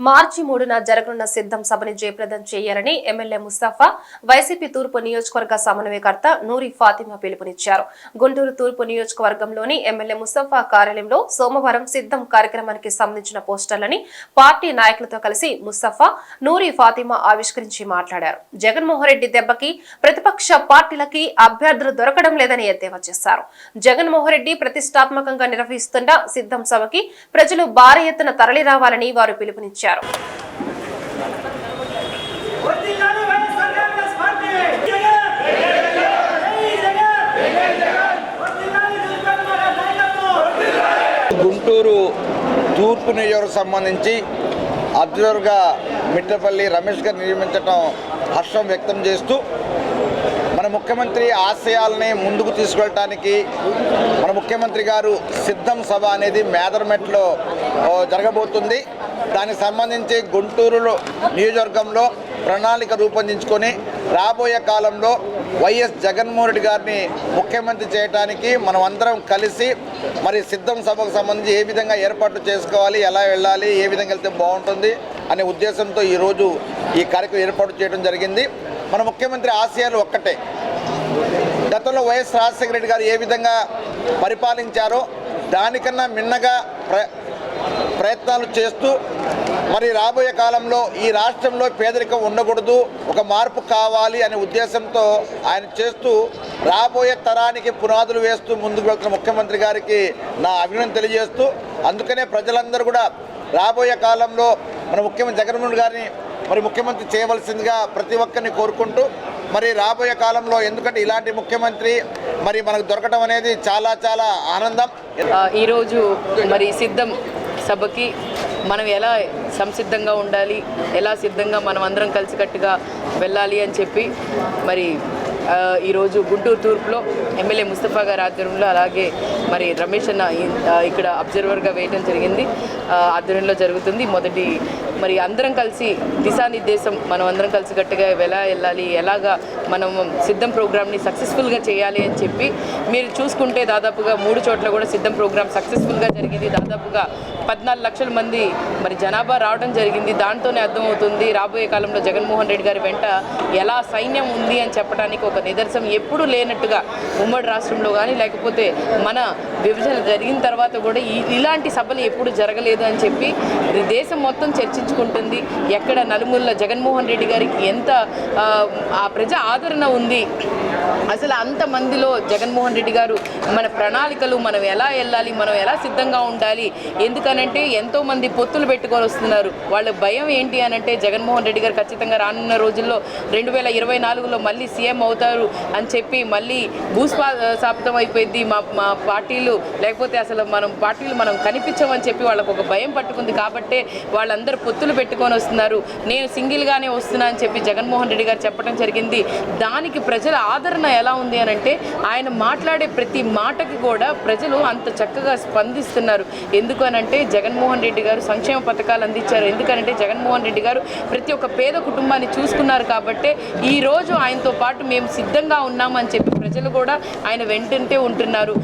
మార్చి మూడున జరగనున్న సిద్ధం సభని జయప్రదం చేయాలని ఎమ్మెల్యే ముస్తఫా వైసీపీ తూర్పు నియోజకవర్గ సమన్వయకర్త నూరి ఫాతిమా పిలుపునిచ్చారు. గుంటూరు తూర్పు నియోజకవర్గంలోని ఎమ్మెల్యే ముస్తఫా కార్యాలయంలో సోమవారం సిద్ధం కార్యక్రమానికి సంబంధించిన పోస్టర్లని పార్టీ నాయకులతో కలిసి ముస్తఫా నూరి ఫాతిమా ఆవిష్కరించి మాట్లాడారు. జగన్మోహన్ రెడ్డి దెబ్బకి ప్రతిపక్ష పార్టీలకి అభ్యర్థులు దొరకడం లేదని ఎద్దేవా చేశారు. జగన్మోహన్ రెడ్డి ప్రతిష్టాత్మకంగా నిర్వహిస్తున్న సిద్ధం సభకి ప్రజలు భారీ ఎత్తున తరలిరావాలని వారు పిలుపునిచ్చారు. ఇచ్చారు గుంటూరు తూర్పు నియోజకవర్గం సంబంధించి అబ్జర్వర్గా మిట్టపల్లి రమేష్ గారు నియమించడం హర్షం వ్యక్తం చేస్తూ మన ముఖ్యమంత్రి ఆశయాలని ముందుకు తీసుకెళ్ళటానికి మన ముఖ్యమంత్రి గారు సిద్ధం సభ అనేది మేదరమెట్లో జరగబోతుంది. దానికి సంబంధించి గుంటూరులో నియోజకవర్గంలో ప్రణాళిక రూపొందించుకొని రాబోయే కాలంలో వైఎస్ జగన్మోహన్ రెడ్డి గారిని ముఖ్యమంత్రి చేయడానికి మనం అందరం కలిసి మరి సిద్ధం సభకు సంబంధించి ఏ విధంగా ఏర్పాట్లు చేసుకోవాలి ఎలా వెళ్ళాలి ఏ విధంగా వెళ్తే బాగుంటుంది అనే ఉద్దేశంతో ఈరోజు ఈ కార్యక్రమం ఏర్పాటు చేయడం జరిగింది. మన ముఖ్యమంత్రి ఆశయాలు ఒక్కటే. గతంలో వైఎస్ రాజశేఖర రెడ్డి గారు ఏ విధంగా పరిపాలించారో దానికన్నా మిన్నగా ప్ర ప్రయత్నాలు చేస్తూ మరి రాబోయే కాలంలో ఈ రాష్ట్రంలో పేదరికం ఉండకూడదు ఒక మార్పు కావాలి అనే ఉద్దేశంతో ఆయన చేస్తూ రాబోయే తరానికి పునాదులు వేస్తూ ముందుకు వెళ్తున్న ముఖ్యమంత్రి గారికి నా అభినందన తెలియజేస్తూ అందుకనే ప్రజలందరూ కూడా రాబోయే కాలంలో మన ముఖ్యమంత్రి జగన్మోహన్ గారిని మరి ముఖ్యమంత్రి చేయవలసిందిగా ప్రతి ఒక్కరిని కోరుకుంటూ మరి రాబోయే కాలంలో ఎందుకంటే ఇలాంటి ముఖ్యమంత్రి మరి మనకు దొరకడం అనేది చాలా చాలా ఆనందం. ఈరోజు మరి సిద్ధం సభకి మనం ఎలా సంసిద్ధంగా ఉండాలి ఎలా సిద్ధంగా మనం అందరం కలిసికట్టుగా వెళ్ళాలి అని చెప్పి మరి ఈరోజు గుంటూరు తూర్పులో ఎమ్మెల్యే ముస్తఫా గారి ఆధ్వర్యంలో అలాగే మరి రమేష్ అన్న ఇక్కడ అబ్జర్వర్గా వేయడం జరిగింది. ఆధ్వర్యంలో జరుగుతుంది. మొదటి మరి అందరం కలిసి దిశానిర్దేశం మనం అందరం కలిసి గట్టిగా ఎలా వెళ్ళాలి ఎలాగా మనం సిద్ధం ప్రోగ్రామ్ని సక్సెస్ఫుల్గా చేయాలి అని చెప్పి మీరు చూసుకుంటే దాదాపుగా మూడు చోట్ల కూడా సిద్ధం ప్రోగ్రామ్ సక్సెస్ఫుల్గా జరిగింది. దాదాపుగా పద్నాలుగు లక్షల మంది మరి జనాభా రావడం జరిగింది. దాంతోనే అర్థమవుతుంది రాబోయే కాలంలో జగన్మోహన్ రెడ్డి గారి వెంట ఎలా సైన్యం ఉంది అని చెప్పడానికి ఒక నిదర్శనం ఎప్పుడూ లేనట్టుగా ఉమ్మడి రాష్ట్రంలో కానీ లేకపోతే మన విభజన జరిగిన తర్వాత కూడా ఈ ఇలాంటి సభలు ఎప్పుడు జరగలేదు అని చెప్పి దేశం మొత్తం చర్చించుకుంటుంది. ఎక్కడ నలుమూల జగన్మోహన్ రెడ్డి గారికి ఎంత ఆ, ఆ ప్రజా ఆదరణ ఉంది అసలు అంతమందిలో జగన్మోహన్ రెడ్డి గారు మన ప్రణాళికలు మనం ఎలా వెళ్ళాలి మనం ఎలా సిద్ధంగా ఉండాలి ఎందుకనంటే ఎంతోమంది పొత్తులు పెట్టుకొని వస్తున్నారు. వాళ్ళ భయం ఏంటి అని అంటే జగన్మోహన్ రెడ్డి గారు ఖచ్చితంగా రానున్న రోజుల్లో రెండు వేల ఇరవై నాలుగులో మళ్ళీ సీఎం అవుతారు అని చెప్పి మళ్ళీ భూస్పా సాపితం అయిపోయింది. మా మా పార్టీలు లేకపోతే అసలు మనం పార్టీలు మనం కనిపించమని చెప్పి వాళ్ళకు ఒక భయం పట్టుకుంది. కాబట్టే వాళ్ళందరూ పొత్తులు పెట్టుకొని వస్తున్నారు. నేను సింగిల్గానే వస్తున్నా అని చెప్పి జగన్మోహన్ రెడ్డి గారు చెప్పడం జరిగింది. దానికి ప్రజల ఆదరణ ఎలా ఉంది అని అంటే ఆయన మాట్లాడే ప్రతి మాటకి కూడా ప్రజలు అంత చక్కగా స్పందిస్తున్నారు. ఎందుకు అని అంటే జగన్మోహన్ రెడ్డి గారు సంక్షేమ పథకాలు అందించారు. ఎందుకనంటే జగన్మోహన్ రెడ్డి గారు ప్రతి ఒక్క పేద కుటుంబాన్ని చూసుకున్నారు కాబట్టి ఈ రోజు ఆయనతో పాటు మేము సిద్ధంగా ఉన్నామని చెప్పి ప్రజలు కూడా ఆయన వెంటంటే ఉంటున్నారు.